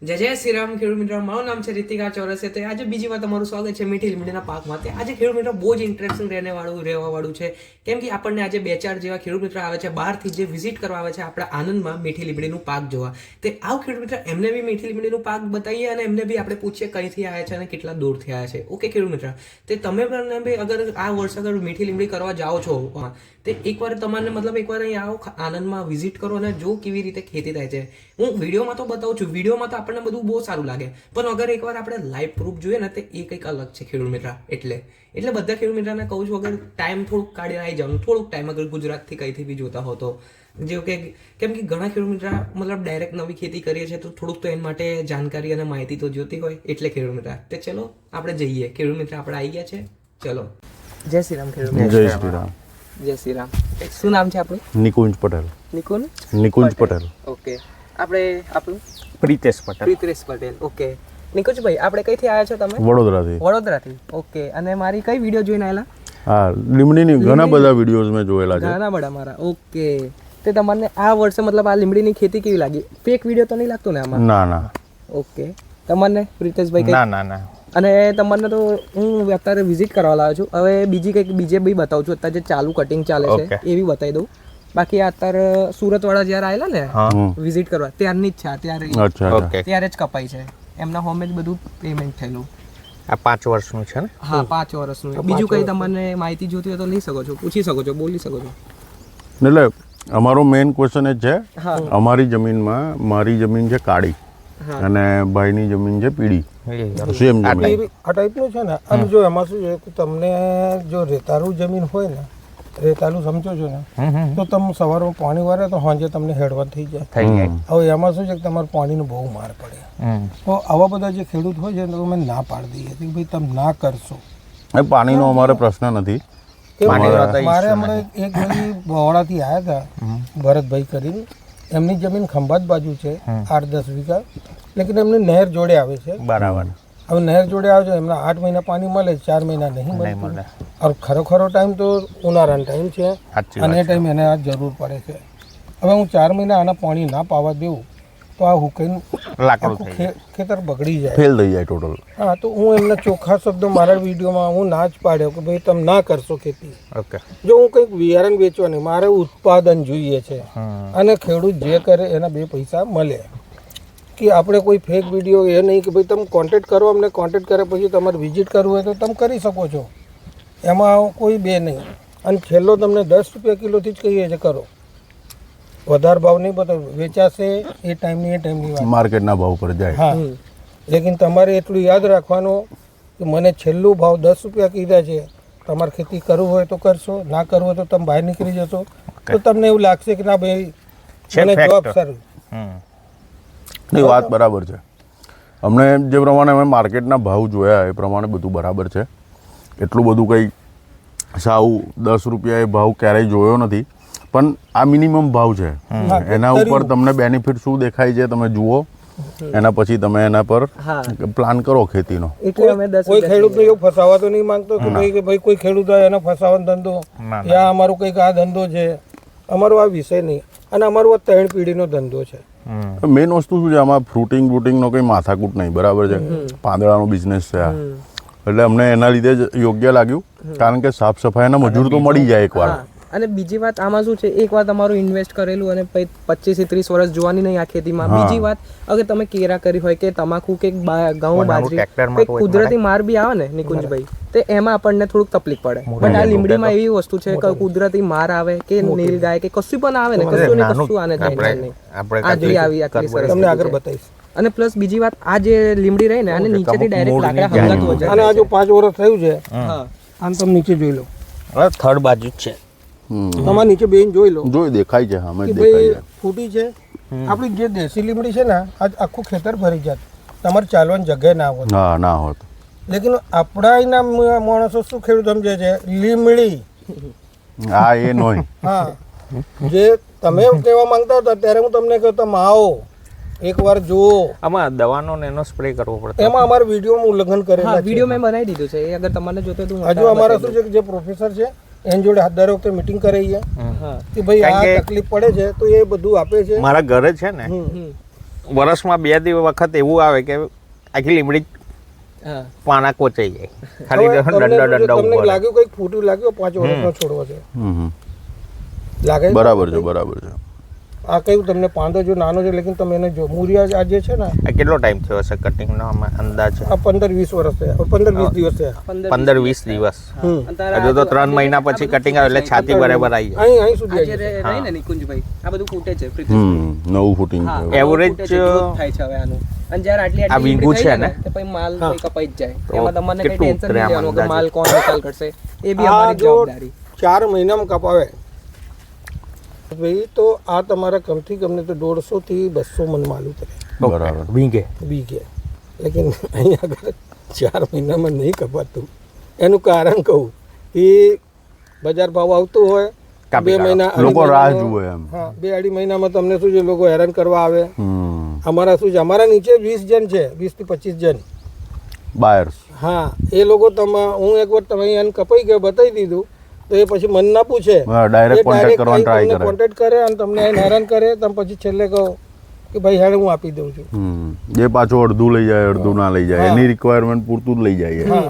જય જય શ્રી રામ ખેડૂત મિત્રો, મારું નામ છે રીતિકા ચોરસે તો આજે બીજી વાર તમારું સ્વાગત છે મીઠી લીમડીના પાકમાં. તે આજે ખેડૂત મિત્રો બહુ જ ઇન્ટરેસ્ટિંગ રહેવા વાળું છે. કેમ કે આપણને આજે બે ચાર જેવા ખેડૂત મિત્રો આવે છે, બહારથી જે વિઝિટ કરવા આવે છે આપણા આનંદમાં મીઠી લીમડીનું પાક જોવા. તે આવ ખેડૂત મિત્રો, એમને બી મીઠી લીમડીનું પાક બતાવીએ અને એમને બી આપણે પૂછીએ કઈથી આવ્યા છે અને કેટલા દૂરથી આવ્યા છે. ઓકે ખેડૂત મિત્રો? તે તમે પણ બી અગર આ વર્ષ અગર મીઠી લીમડી કરવા જાઓ છો તે એકવાર તમારે મતલબ એકવાર અહીં આવો, આનંદમાં વિઝિટ કરો અને જો કેવી રીતે ખેતી થાય છે. હું વિડીયોમાં તો બતાવું છું. વિડીયોમાં તો આપણને બધું બહુ સારું લાગે. પણ અગર એકવાર આપણે લાઈવ પ્રૂફ જોઈએ ને તે એ કંઈક અલગ છે ખેડૂત મિત્ર. એટલે એટલે બધા ખેડૂત મિત્રને કહું છું અગર ટાઈમ થોડુંક કાઢીને આવી જાઉં થોડુંક ટાઈમ અગર ગુજરાતથી કંઈથી બી જોતા હો તો. જેવું કે કેમ કે ઘણા ખેડૂત મિત્ર મતલબ ડાયરેક્ટ નવી ખેતી કરીએ છીએ તો થોડુંક તો એના માટે જાણકારી અને માહિતી તો જોતી હોય. એટલે ખેડૂત મિત્ર. તે ચલો આપણે જઈએ. ખેડૂત મિત્ર આપણે આવી ગયા છે. ચલો. જય શ્રી રામ ખેડૂત જય શ્રી રામ. જય શ્રી રામ. શું નામ છે આપણું? નિકુંજ પટેલ. નિકુંજ? નિકુંજ પટેલ. ઓકે. આપણે આપણું? પ્રિતેશ પટેલ. પ્રિતેશ પટેલ ઓકે. નિકુંજભાઈ આપણે કઈથી આવ્યા છો તમે? વડોદરાથી. વડોદરાથી ઓકે. અને મારી કઈ વીડિયો જોઈને આવેલા હા લીમડીની ઘણા બધા વિડીયોઝ મેં જોયેલા છે. ઘણા બધા મારા ઓકે. તે તમને આ વર્ષે મતલબ આ લીમડીની ખેતી કેવી લાગી? ફેક વીડિયો તો નહીં લાગતો ને આમાં? ના ના. ઓકે. તમને પ્રીતેશભાઈ કઈ ના ના ના. અને તમને તો હું અત્યારે વિઝિટ કરવા લાવ્યો છું. હવે બીજી કંઈક બીજે બી બતાવું છું. અત્યારે જે ચાલુ કટિંગ ચાલે છે એવી એ બી બતાવી દઉં. બાકી આ અત્યારે સુરતવાળા જ્યારે આવેલા ને વિઝિટ કરવા ત્યારની જ છે ત્યારે અચ્છા અચ્છા. ઓકે ત્યારે જ કપાઈ છે. એમના હોમે જ બધું પેમેન્ટ થયેલું. આ પાંચ વર્ષનું છે ને? હા પાંચ વર્ષનું. બીજું કઈ તમને માહિતી જોતી હોય તો લઈ શકો છો. પૂછી શકો છો બોલી શકો છો. એટલે અમારો મેઇન ક્વેશ્ચન એ જ છે હા. અમારી જમીનમાં મારી જમીન છે કાળી અને ભાઈની જમીન છે પીળી. સેમ આ જમીન? આ ટાઈપનું છે ને? આમ જો એમાં શું છે કે તમને જો રેતારું જમીન હોય ને રેતાળું સમજો છો ને. તો તમે સવારમાં પાણી વારે તો સાંજે તમને હેડવા થઈ જાય. થઈ જાય. હવે એમાં શું છે કે તમારે પાણીનો બહુ માર પડે. તો આવા બધા જે ખેડૂત હોય છે ને તો અમે ના પાડી દઈએ. કે ભાઈ તમે ના કરશો. પાણીનો અમારે પ્રશ્ન નથી. મારે હમણાં એક ભાઈ બહોળાથી આવ્યા હતા ભરતભાઈ કરીને. એમની જમીન ખંભાત બાજુ છે આઠ દસ વીઘા. લેકિન એમની નહેર જોડે આવે છે. બરાબર. હવે નહેર જોડે આવે એમને એમના આઠ મહિના પાણી મળે ચાર મહિના નહીં મળે. और ખરો ટાઈમ તો ઉનાળાનો ટાઈમ છે. અને એ ટાઈમ એને આ જરૂર પડે છે. હવે હું ચાર મહિના આના પાણી ના પાવા દેવું તો આ હુકાઈને લાકડું ખેતર બગડી જાય. ફેલ થઈ જાય ટોટલ હા તો હું એમને ચોખ્ખા શબ્દો મારા વિડીયોમાં હું ના જ પાડ્યો કે ભાઈ તમે ના કરશો ખેતી. ઓકે જો હું કંઈક બિયારણ વેચવાની મારે ઉત્પાદન જોઈએ છે. અને ખેડૂત જે કરે એના બે પૈસા મળે. કે આપણે કોઈ ફેક વીડિયો એ નહીં કે ભાઈ તમે કોન્ટેક્ટ કરો અમને કોન્ટેક્ટ કરે પછી તમારે વિઝિટ કરવું હોય તો તમે કરી શકો છો. એમાં કોઈ બે નહીં. અને છેલ્લો તમને દસ રૂપિયા કિલોથી જ કહીએ છે કરો. વધારે ભાવ નહીં બતાવો. વેચાશે એ ટાઈમની એ ટાઈમની વાત. માર્કેટના ભાવ પર જાય. હા. લેકિન તમારે એટલું યાદ રાખવાનું કે મને છેલ્લું ભાવ દસ રૂપિયા કીધા છે. તમારે ખેતી કરવું હોય તો કરશો ના કરવું હોય તો તમે બહાર નીકળી જશો. તો તમને એવું લાગશે કે ના ભાઈ છે મને જવાબ સારું. એ વાત બરાબર છે. અમને જે પ્રમાણે અમે માર્કેટના ભાવ જોયા એ પ્રમાણે બધું બરાબર છે. એટલું બધું કંઈ સાવ દસ રૂપિયા એ ભાવ ક્યારેય જોયો નથી. પણ આ મિનિમમ ભાવ છે. એના ઉપર તમને બેનિફિટ શું દેખાય છે તમે જુઓ. એના પછી તમે એના પર પ્લાન કરો ખેતીનો. કોઈ ખેડૂતને એવું ફસાવા તો નહીં માંગતો કે ભાઈ કે ભાઈ કોઈ ખેડૂત હોય એનો ફસાવાનો ધંધો યા અમારો કંઈક આ ધંધો છે. અમારો આ વિષય નહીં. અને અમારો આ ત્રણ પેઢીનો ધંધો છે. મેઇન વસ્તુ શું છે આમાં ફ્રૂટિંગ બ્રૂટિંગનો કંઈ માથાકૂટ નહીં બરાબર છે? પાંદડાનો બિઝનેસ છે આ. એટલે અમને એના લીધે જ યોગ્ય લાગ્યું. કારણ કે સાફ સફાઈના મજૂર તો મળી જાય એકવાર. અને બીજી વાત આમાં શું છે? એક વાર તમારું ઇન્વેસ્ટ કરેલું અને પછી પચીસ ત્રીસ વર્ષ જોવાની નહીં આ ખેતીમાં. બીજી વાત અગર તમે કેરા કરી હોય કે તમાકુ કે ઘઉં બાજરી કંઈક કુદરતી માર બી આવે ને નિકુંજભાઈ. તે એમાં આપણને થોડુંક તકલીફ પડે. બટ આ લીમડીમાં એવી વસ્તુ છે કે કુદરતી માર આવે કે નીલ ગાય કે કશું પણ આવે ને કશું ને કશું આને ટેન્શન નહીં. આ જોઈ આવી આટલી સરસ તમને આગળ બતાવીશ. અને પ્લસ બીજી વાત આ જે લીમડી રહી ને આને નીચેથી ડાયરેક્ટ લાકડા હમલાતું હોય છે અને આ જો પાંચ વર્ષ થયું છે હા. આમ તમે નીચે જોઈ લો. થર્ડ બાજુ જ છે. તમારે નીચે બેન જોઈ લો. જોઈ દેખાય છે હા જ દેખાય ભાઈ છે. ફૂટી છે. આપણી જે દેશી લીમડી છે ને આજ આખું ખેતર ભરી જાત તમારે ચાલવાની જગ્યા ના હોત ના ના હોત. લેકિન આપણા એના માણસો શું ખેડૂત સમજે છે? લીમડી. હા એ નોય. હા. જે તમે કહેવા માંગતા હતા ત્યારે હું તમને કહ્યું તમે આવો. એકવાર જુઓ. આમાં દવાનો ને એનો સ્પ્રે કરવો પડતો. એમાં અમારા વિડીયોમાં ઉલ્લંઘન કરેલા વીડિયો મેં બનાવી દીધું છે. એ અગર તમને જોતો તો હજુ અમારા શું છે કે જે પ્રોફેસર છે એની જોડે હાથ દર વખતે મિટિંગ કરાવીએ કે ભાઈ આ તકલીફ પડે છે તો એ બધું આપે છે. મારા ઘરે છે ને. વર્ષમાં બે દિવસ વખત એવું આવે કે આખી લીમડી હા. પાના કોચાઈ જાય. ખાલી દંડો દંડા તમને લાગ્યું કંઈક ફૂટ્યું લાગ્યું પાંચ વર્ષનો છોડવો છે. હમ હમ. લાગે બરાબર છે બરાબર છે. આ કયું તમને પાંદો જો નાનો છે લેકિન તમે એને જો મૂરિયા આ જે છે ને આ કેટલો ટાઈમ થયો હશે કટિંગનો આમાં અંદાજ? આ પંદર વીસ વર્ષ થયા પંદર વીસ દિવસ થયા. પંદર વીસ દિવસ હમ. હજુ તો ત્રણ મહિના પછી કટિંગ આવે એટલે છાતી બરાબર આવી જાય. અહીં અહીં સુધી આજે આવી ને નિકુંજભાઈ આ બધું ફૂટે છે હમ નવું ફૂટિંગ growth થાય છે હવે આનું. અને જ્યારે આટલી આ વીંગું છે ને? તો પછી માલ. કપાઈ જ જાય. એમાં તમને કઈ ટેન્શન નહીં લેવાનું કે માલ કોણ નિકાલ કરશે? એ બી અમારી જવાબદારી. ચાર મહિનામાં કપાવે. ભાઈ તો આ તમારા કમથી કમને તો દોઢસો થી બસો મન માલું કરે બરાબર. વીંગે. બીઘે લેકિન અહીંયા આગળ ચાર મહિનામાં નહીં કપાતું. એનું કારણ કહું કે બજાર ભાવ આવતો હોય બે મહિના અઢી લોકો રાહ જુએ એમ. હા બે અઢી મહિનામાં તમને શું છે લોકો હેરાન કરવા આવે. અમારા શું છે અમારા નીચે વીસ જણ છે વીસથી પચીસ જણ. બાયર્સ. હા એ લોકો તમે હું એક વાર તમે અહીંયા કપાઈ ગયો બતાવી દીધું. તો એ પછી મન ના પૂછે. ડાયરેક્ટ કોન્ટેક્ટ કરવાનો ટ્રાય કરે. કોન્ટેક્ટ કરે અને તમને એને હેરાન કરે તમે પછી છેલ્લે કહો કે ભાઈ હેડ હું આપી દઉં છું. હમ. એ પાછું અડધું લઈ જાય અડધું ના લઈ જાય. એની રિક્વાયરમેન્ટ પૂરતું જ લઈ જાય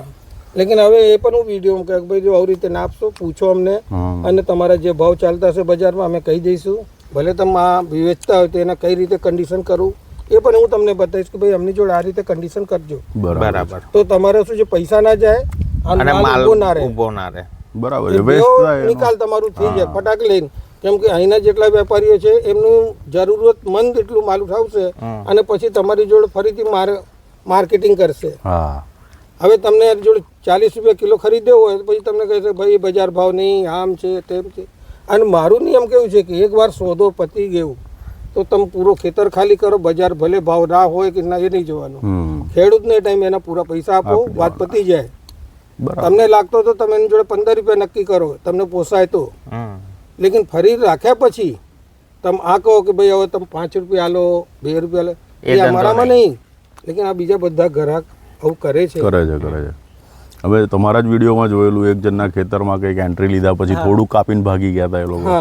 લેકિન હવે એ પણ હું વીડિયો કે ભાઈ જો આવી રીતે ના આપશો પૂછો અમને. અને તમારા જે ભાવ ચાલતા હશે બજારમાં અમે કહી દઈશું. ભલે તમે આ વેચતા હોય તો એના કઈ રીતે કન્ડિશન કરું એ પણ હું તમને બતાવીશ કે ભાઈ અમની જોડે આ રીતે કન્ડિશન કરજો. બરાબર. તો તમારે શું છે પૈસા ના જાય અને માલ ના રહે. ઊભો ના રહે. બરાબર. નિકાલ તમારું થઈ જાય ફટાક લઈને. કેમ કે અહીંના જેટલા વેપારીઓ છે એમનું જરૂરતમંદ એટલું માલ ઉઠાવશે અને પછી તમારી જોડે ફરીથી માર માર્કેટિંગ કરશે. હવે તમને જોડે ચાલીસ રૂપિયા કિલો ખરીદ્યો હોય તો પછી તમને કહેશે ભાઈ બજાર ભાવ નહીં આમ છે તેમ છે. અને મારું નિયમ કેવું છે કે એકવાર સોદો પતી ગયું તો તમે પૂરો ખેતર ખાલી કરો બજાર ભલે ભાવ ના હોય કે ના એ નહીં જોવાનું. ખેડૂતને ટાઈમ એના પૂરા પૈસા આપો વાત પતી જાય. તમને લાગતો તો તમે એની જોડે પંદર રૂપિયા નક્કી કરો તમને પોસાય તો. લેકિન ફરી રાખ્યા પછી તમે આ કહો કે ભાઈ હવે તમે પાંચ રૂપિયા આલો બે રૂપિયા આલો. એ અમારામાં નહીં. લેકિન આ બીજા બધા ગ્રાહક આવું કરે છે. કરે છે કરે છે. હવે તમારા જ વિડીયોમાં જોયેલું એક જણના ખેતરમાં કંઈક એન્ટ્રી લીધા પછી થોડું કાપીને ભાગી ગયા હતા એ લોકો.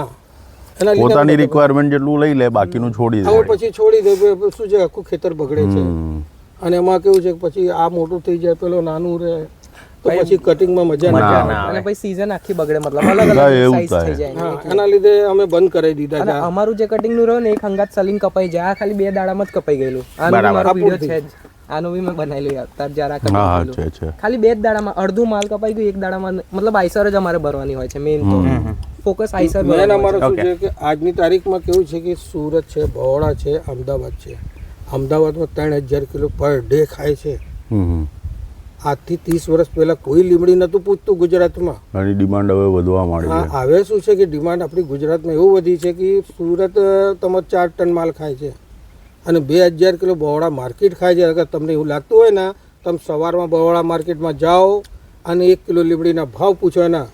પોતાની રિક્વાયરમેન્ટ જેટલું લઈ લે બાકીનું છોડી દે. પછી છોડી દે શું છે આખું ખેતર બગડે છે. અને એમાં કેવું છે કે પછી આ મોટું થઈ જાય પેલો નાનું રહે. તો પછી કટિંગમાં મજા ના આવે. અને પછી સીઝન આખી બગડે મતલબ અલગ અલગ સાઈઝ થઈ જાય. એના લીધે અમે બંધ કરાવી દીધા અને અમારું જે કટિંગનું રહ્યું ને એક હંગાત સલિંગ કપાઈ જાય. આ ખાલી બે દાડામાં જ કપાઈ ગયેલું. આનો મારો વિડિયો છે જ. આનો બી મેં બનાવેલું યાર. છે છે. ખાલી બે જ દાડામાં અડધું માલ કપાઈ ગયું એક દાડામાં મતલબ આઈસર જ અમારે ભરવાની હોય છે મેઇન તો. ફોકસ આઈસર મેન અમારો શું છે. કે આજની તારીખમાં કેવું છે કે સુરત છે બહોળા છે અમદાવાદ છે. અમદાવાદમાં ત્રણ હજાર કિલો પર ડે ખાય છે. આજથી ત્રીસ વર્ષ પહેલા કોઈ લીમડી નતું પૂછતું ગુજરાતમાં. આની ડિમાન્ડ હવે વધવા માંડી હવે શું છે કે ડિમાન્ડ આપણી ગુજરાતમાં એવું વધી છે કે સુરત તમારે ચાર ટન માલ ખાય છે. અને બે હજાર કિલો બહોળા માર્કેટ ખાય છે. અગર તમને એવું લાગતું હોય ને તમે સવારમાં બહોળા માર્કેટમાં જાઓ અને એક કિલો લીમડીના ભાવ પૂછો એના.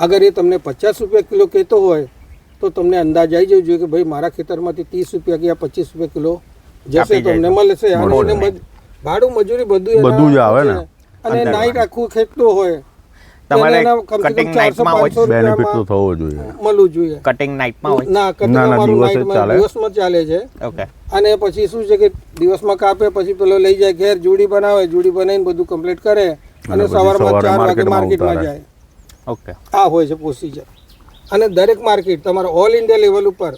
અગર એ તમને પચાસ રૂપિયા કિલો કહેતો હોય તો તમને અંદાજ આવી જવું જોઈએ કે ભાઈ મારા ખેતરમાંથી ત્રીસ રૂપિયા કે પચીસ રૂપિયા કિલો જશે તમને મળશે. અને મજ- ભાડું મજૂરી બધું બધું જ આવે ને. અને નાઈટ આખું ખેતતું હોય. તમારે કટિંગ નાઈટમાં કમસે કમ cutting 400, night માં હોય બેનિફિટ તો થવો જોઈએ. મળવું જોઈએ. કટિંગ નાઈટમાં હોય? ના કટિંગ ના, ના, અમારું નાઈટમાં ચાલે. દિવસમાં ચાલે છે. ઓકે અને પછી શું છે કે દિવસમાં કાપે પછી પેલો લઈ જાય ઘેર જોડી બનાવે જોડી બનાવીને બધું કમ્પ્લીટ કરે અને સવારમાં ચાર વાગે માર્કેટમાં જાય. ઓકે આ હોય છે પ્રોસીજર અને દરેક માર્કેટ તમારા ઓલ ઇન્ડિયા લેવલ ઉપર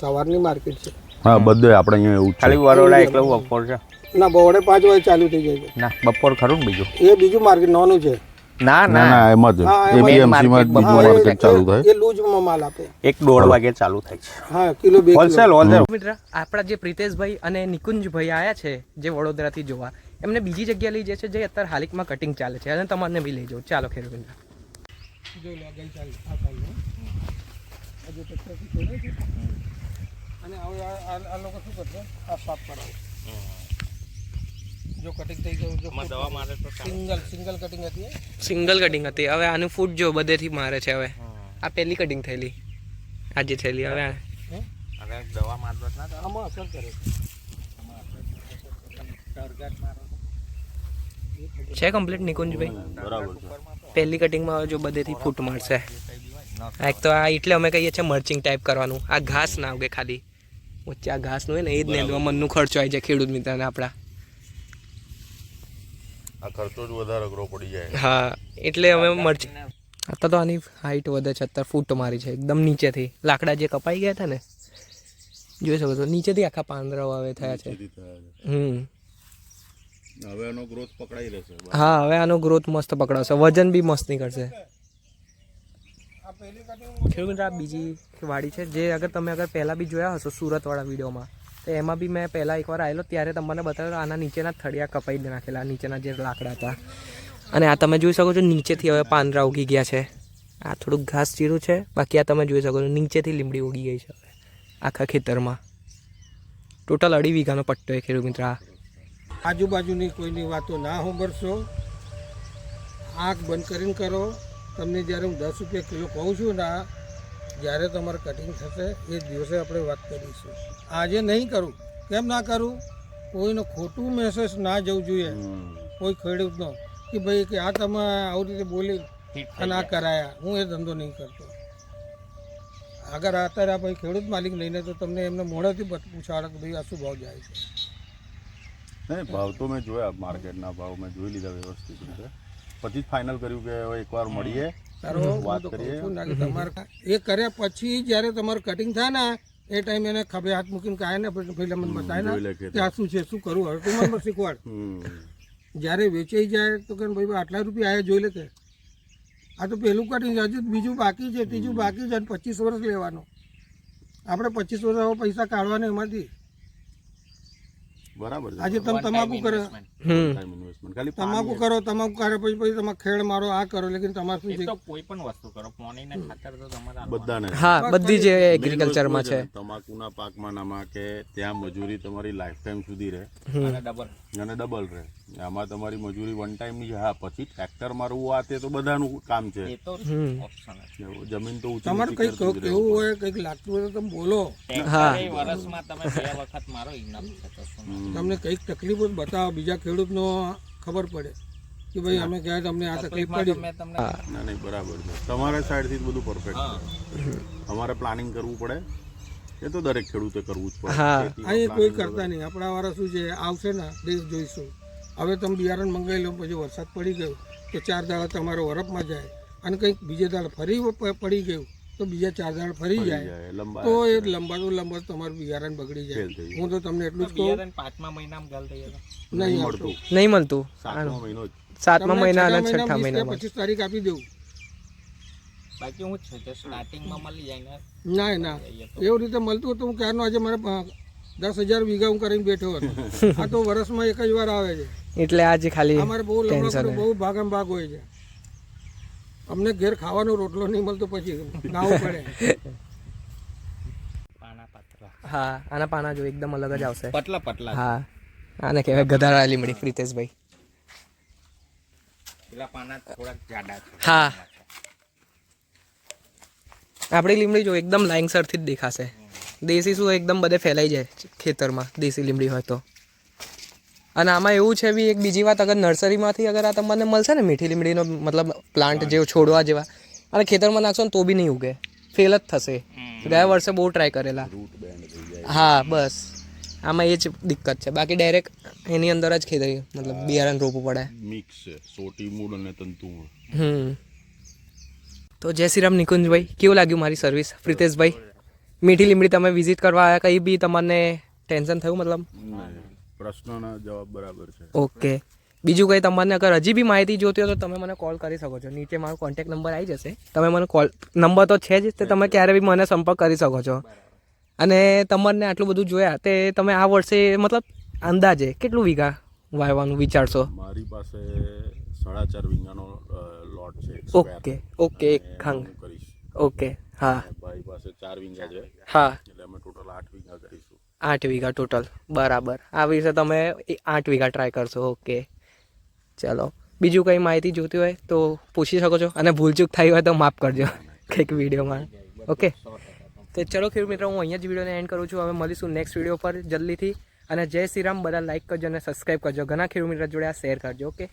સવારની માર્કેટ છે. હા બધે આપણે અહીંયા એવું ખાલી વરોડા એકલું બપોર છે. ના બપોરે પાંચ વાગે ચાલુ થઈ જાય છે. ના બપોર ખરું ને બીજું? એ બીજું માર્કેટ નોનું છે. ના ના. ના એમ જ. એપીએમસી માં બીજું માર્કેટ ચાલુ થાય. એ લૂઝમાં માલ આપે. એક દોઢ વાગે ચાલુ થાય છે. હા કિલો બે હોલસેલ હોલસેલ. મિત્ર આપણા જે પ્રિતેશભાઈ અને નિકુંજભાઈ આયા છે જે વડોદરાથી જોવા એમને બીજી જગ્યા લઈ જાય છે જે અત્યારે હાલિકમાં કટિંગ ચાલે છે. અને તમારને બી લઈ જાઓ ચાલો ખેર મિત્ર. જોઈ લો આગળ ચાલ આ ચાલ હજુ ટ્રેક્ટરથી છોડે અને હવે આ લોકો શું કરશે? આ સાફ કરાવો. જો કટિંગ થઈ ગયું જો દવા મારે સિંગલ સિંગલ કટિંગ હતી સિંગલ કટિંગ હતી. હવે આનું ફૂટ જો બધેથી મારે છે હવે. આ પહેલી કટિંગ થયેલી. આજે થયેલી હવે હવે દવા મારતો ના આમાં અસર કરે છે. કમ્પ્લીટ નિકુંજભાઈ? બરાબર પહેલી કટિંગમાં હવે જો બધેથી ફૂટ મારશે એક તો આ એટલે અમે કહીએ છીએ મર્ચિંગ ટાઈપ કરવાનું. આ ઘાસ ના ઉગે ખાલી. વચ્ચે આ ઘાસનું હોય ને એ જ નેદવા મનનું ખર્ચો આવી જાય ખેડૂત મિત્રને આપણા. આ ખર્ચો જ વધારે અઘરો પડી જાય. હા એટલે અમે મરચી અત્યારે તો આની હાઈટ વધે છે અત્યારે ફૂટ મારી છે એકદમ નીચેથી. લાકડા જે કપાઈ ગયા હતા ને જોઈ શકો છો નીચેથી આખા પાંદરાઓ આવે થયા છે. હમ. હવે આનો ગ્રોથ પકડાઈ રહેશે. હા હવે આનો ગ્રોથ મસ્ત પકડાવશે વજન બી મસ્ત નીકળશે. ખેડૂત આ બીજી વાડી છે જે અગર તમે અગર પહેલાં બી જોયા હશો સુરતવાળા વિડીયોમાં તો એમાં બી મેં પહેલાં એકવાર આવેલો, ત્યારે તમને બતાવ્યું આના નીચેના થળિયા કપાઈ નાખેલા, નીચેના જે લાકડા હતા. અને આ તમે જોઈ શકો છો, નીચેથી હવે પાંદરા ઉગી ગયા છે. આ થોડુંક ઘાસ ચીરું છે, બાકી આ તમે જોઈ શકો છો, નીચેથી લીમડી ઉગી ગઈ છે હવે, આખા ખેતરમાં. ટોટલ અઢી વીઘાનો પટ્ટો એ ખેડૂત મિત્ર આજુબાજુની કોઈની વાતો ના સાંભળશો. આંખ બંધ કરીને કરો. તમને જ્યારે હું દસ રૂપિયા કિલો કહું છું ને જ્યારે તમારે કટિંગ થશે એ દિવસે આપણે વાત કરીશું. આજે નહીં કરું. કેમ ના કરું? કોઈનો ખોટું મેસેજ ના જવું જોઈએ. કોઈ ખેડૂતનો કે ભાઈ કે આ તમે આવી રીતે બોલી અને આ કરાયા. હું એ ધંધો નહીં કરતો. આગળ અત્યારે આ ભાઈ ખેડૂત માલિક લઈને તો તમને એમને મોડેથી પૂછાડે કે ભાઈ આ શું ભાવ જાય છે? નહીં ભાવ તો મેં જોયા. માર્કેટના ભાવ મેં જોઈ લીધા વ્યવસ્થિત રીતે. પછી જ ફાઇનલ કર્યું કે એકવાર મળીએ. તારો હું વાત કરીએ. તમારે એ કર્યા પછી જ્યારે તમારું કટિંગ થાય ને એ ટાઈમ એને ખભે હાથ મૂકીને કાય ને પહેલા મને બતાય ને કે શું છે શું કરવું હવે તું મને શીખવાડ. જ્યારે વેચાઈ જાય તો કે ભાઈ આટલા રૂપિયા આયા જોઈ લે કે. આ તો પહેલું કટિંગ હજુ બીજું બાકી છે ત્રીજું બાકી છે અને પચીસ વર્ષ લેવાનું. આપણે પચીસ વર્ષ પૈસા કાઢવાના એમાંથી. બરાબર આજે તમે તમાકુ કરો. હમ. ટાઈમ તમાકુ કરો તમાકુ કરે પછી પછી તમે ખેડ મારો આ કરો લેકિન તમારે તો કોઈ પણ વસ્તુ કરો પાણી ને ખાતર તો તમારે બધાને. હા બધી જે Main એગ્રીકલ્ચરમાં છે. તમાકુના પાકમાં નામાં કે ત્યાં મજૂરી તમારી લાઈફ ટાઈમ સુધી રહે. ડબલ અને ડબલ રહે. આમાં તમારી મજૂરી વન ટાઈમની હા પછી ટ્રેક્ટર મારવું આ તે તો બધાનું કામ છે. એ તો જમીન તો ઊંચી તમારે જ કેવું હોય કંઈક લાગતું હોય તો તમે બોલો. હા. વર્ષમાં તમે બે વખત મારો તમને કંઈક તકલીફો બતાવો બીજા ખેડૂતનો ખબર પડે કે ભાઈ અમે ક્યાંય તમને આ તકલીફ પડી. ના નહીં બરાબર છે. તમારા સાઈડથી જ બધું પરફેક્ટ છે. અમારે પ્લાનિંગ કરવું પડે. એ તો દરેક ખેડૂતે કરવું જ પડે. અહીંયા અહીં કોઈ કરતા નહીં. આપણા વાળા શું છે આવશે ને દેશ જોઈશું. હવે તમે બિયારણ મંગાવી લો પછી વરસાદ પડી ગયો તો ચાર દાડા તમારો વરફમાં જાય. અને કંઈક બીજે દાડે ફરી પડી ગયું તો બીજા ચાર દાડા ફરી જાય. તો એ લંબાતું લંબાતું તમારું બિયારણ બગડી જાય. હું તો તમને એટલું જ કહું. પાંચમા મહિનામાં ગલ થઈ જતો નહીં મળતું. નહીં મળતું. સાતમો મહિનો સાતમા મહિના અને છઠ્ઠા મહિનામાં પચીસ તારીખ આપી દઉં. બાકી હું સ્ટાર્ટિંગમાં મળી જાય ના. ના એવું રીતે મળતું હતું હું ક્યારનો આજે મારે દસ હજાર વીઘા હું કરીને બેઠો હતો. આ તો વર્ષમાં એક જ વાર આવે છે. એટલે આજે ખાલી અમારે બહુ બહુ ભાગમ ભાગ હોય છે. અમને ઘેર ખાવાનો રોટલો નહીં મળતો પછી પડે. હા આના પાના જો એકદમ અલગ જ આવશે. પતલા પતલા હા આને કહેવાય ગધારા લીમડી પ્રિતેશભાઈ. પેલા પાના થોડાક જાડા છે. હા. આપણી લીમડી જો એકદમ લાઇનસરથી જ દેખાશે. દેશી શું એકદમ બધે ફેલાઈ જાય ખેતરમાં દેશી લીમડી હોય તો. અને આમાં એવું છે બી એક બીજી વાત અગર નર્સરીમાંથી અગર આ તમને મળશે ને મીઠી લીમડીનો મતલબ પ્લાન્ટ જેવો છોડવા જેવા અને ખેતરમાં નાખશો ને તો બી નહીં ઉગે. ફેલ જ થશે. ગયા વર્ષે બહુ ટ્રાય કરેલા. હા બસ. આમાં એ જ દિક્કત છે. બાકી ડાયરેક્ટ એની અંદર જ ખેતરી મતલબ બિયારણ રોપવું પડે. મિક્સ છે. સોટી મૂળ અને તંતુ હમ. તો જય શ્રી રામ નિકુંજભાઈ. કેવું લાગ્યું મારી સર્વિસ પ્રિતેશભાઈ મીઠી લીમડી તમે વિઝિટ કરવા આવ્યા કંઈ બી તમને ટેન્શન થયું મતલબ. પ્રશ્નના જવાબ બરાબર છે. ઓકે. બીજું કંઈ તમને અગર હજી બી માહિતી જોતી હોય તો તમે મને કોલ કરી શકો છો. નીચે મારો કોન્ટેક્ટ નંબર આવી જશે. તમે મને કોલ નંબર તો છે જ તે તમે ક્યારે બી મને સંપર્ક કરી શકો છો. અને તમને આટલું બધું જોયા તે તમે આ વર્ષે મતલબ અંદાજે કેટલું વીઘા વાવવાનું વિચારશો? મારી પાસે સાડા ચાર વીઘાનો લોટ છે ઓકે ઓકે એક ખંગ. ઓકે હા. ભાઈ પાસે ચાર વીઘા છે. હા. એટલે અમે ટોટલ આઠ વીઘા કરીશું. આઠ વીઘા ટોટલ બરાબર. આ વિશે તમે આઠ વીઘા ટ્રાય કરશો. ઓકે ચલો. બીજું કંઈ માહિતી જોતી હોય તો પૂછી શકો છો. અને ભૂલચૂક થઈ હોય તો માફ કરજો. કંઈક વિડીયોમાં. ઓકે તો ચલો ખેડૂત મિત્રો, હું અહીંયા જ વિડીયોને એન્ડ કરું છું. હવે મળીશું નેક્સ્ટ વીડિયો પર જલ્દીથી. અને જય શ્રી બધા લાઈક કરજો અને સબસ્ક્રાઈબ કરજો. ઘણા ખેડૂત મિત્રો જોડે આ શેર કરજો. ઓકે